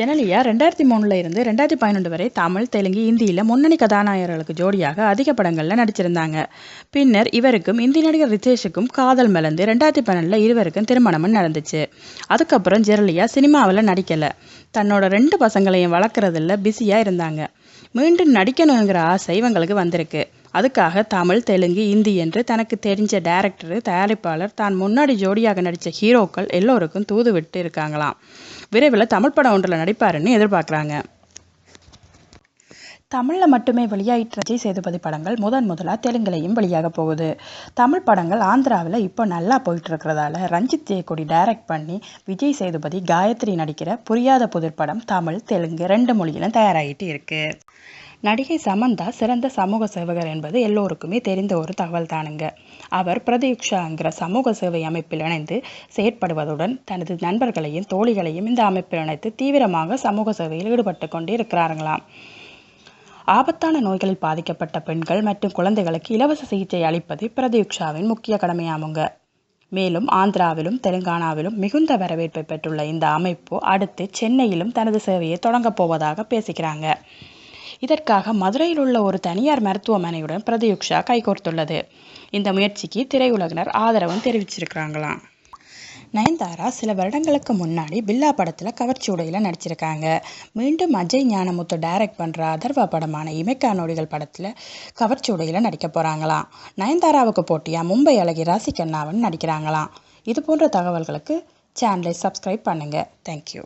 ஜெனலியா ரெண்டாயிரத்தி மூணுல இருந்து ரெண்டாயிரத்தி பதினொன்று வரை தமிழ் தெலுங்கு இந்தியில் முன்னணி கதாநாயகர்களுக்கு ஜோடியாக அதிக படங்களில் நடிச்சிருந்தாங்க. பின்னர் இவருக்கும் இந்தி நடிகர் ரிதேஷுக்கும் காதல் மலர்ந்து ரெண்டாயிரத்தி பன்னெண்டில் இருவருக்கும் திருமணமும் நடந்துச்சு. அதுக்கப்புறம் ஜெரலியா சினிமாவில் நடிக்கலை. தன்னோட ரெண்டு பசங்களையும் வளர்க்குறதுல பிஸியாக இருந்தாங்க. மீண்டும் நடிக்கணுங்கிற ஆசை இவங்களுக்கு வந்திருக்கு. அதுக்காக தமிழ் தெலுங்கு இந்தி என்று தனக்கு தெரிஞ்ச டைரக்டர் தயாரிப்பாளர் தான் முன்னாடி ஜோடியாக நடித்த ஹீரோக்கள் எல்லோருக்கும் தூது விட்டு இருக்காங்களாம். விரைவில் தமிழ் படம் ஒன்றில் நடிப்பாருன்னு எதிர்பார்க்குறாங்க. தமிழில் மட்டுமே வெளியாயிட்டு விஜய் சேதுபதி படங்கள் முதன் முதலாக தெலுங்குலையும் வெளியாக போகுது. தமிழ் படங்கள் ஆந்திராவில் இப்போ நல்லா போயிட்டு இருக்கிறதால ரஞ்சித் ஜெயக்கொடி டைரக்ட் பண்ணி விஜய் சேதுபதி காயத்ரி நடிக்கிற புரியாத புதிர் படம் தமிழ் தெலுங்கு ரெண்டு மொழியிலும் தயாராகிட்டு இருக்குது நடிகை சமந்தா சிறந்த சமூக சேவகர் என்பது எல்லோருக்குமே தெரிந்த ஒரு தகவல் தானுங்க அவர் பிரதியுக்ஷாங்கிற சமூக சேவை அமைப்பில் இணைந்து செயற்படுவதுடன் தனது நண்பர்களையும் தோழிகளையும் இந்த அமைப்பில் இணைத்து தீவிரமாக சமூக சேவையில் ஈடுபட்டு கொண்டு இருக்கிறார்களாம் ஆபத்தான நோய்களில் பாதிக்கப்பட்ட பெண்கள் மற்றும் குழந்தைகளுக்கு இலவச சிகிச்சை அளிப்பது பிரதியுக்ஷாவின் முக்கிய கடமையாமுங்க. மேலும் ஆந்திராவிலும் தெலுங்கானாவிலும் மிகுந்த வரவேற்பை பெற்றுள்ள இந்த அமைப்பு அடுத்து சென்னையிலும் தனது சேவையை தொடங்கப் போவதாக பேசிக்கிறாங்க. இதற்காக மதுரையில் உள்ள ஒரு தனியார் மருத்துவமனையுடன் பிரதியுக்ஷா கைகோர்த்துள்ளது. இந்த முயற்சிக்கு திரையுலகினர் ஆதரவும் தெரிவிச்சிருக்கிறாங்களாம். நயன்தாரா சில வருடங்களுக்கு முன்னாடி பில்லா படத்தில் கவர்ச்சி உடையில் நடிச்சிருக்காங்க. மீண்டும் அஜய் ஞானமுத்து டைரக்ட் பண்ணுற அதர்வா படமான இமைக்கா நொடிகள் படத்தில் கவர்ச்சி உடையில் நடிக்க போகிறாங்களாம் நயன்தாராவுக்கு போட்டியாக மும்பை அழகி ராசி கண்ணாவன் நடிக்கிறாங்களாம். இது போன்ற தகவல்களுக்கு சேனலை சப்ஸ்கிரைப் பண்ணுங்கள் தேங்க்யூ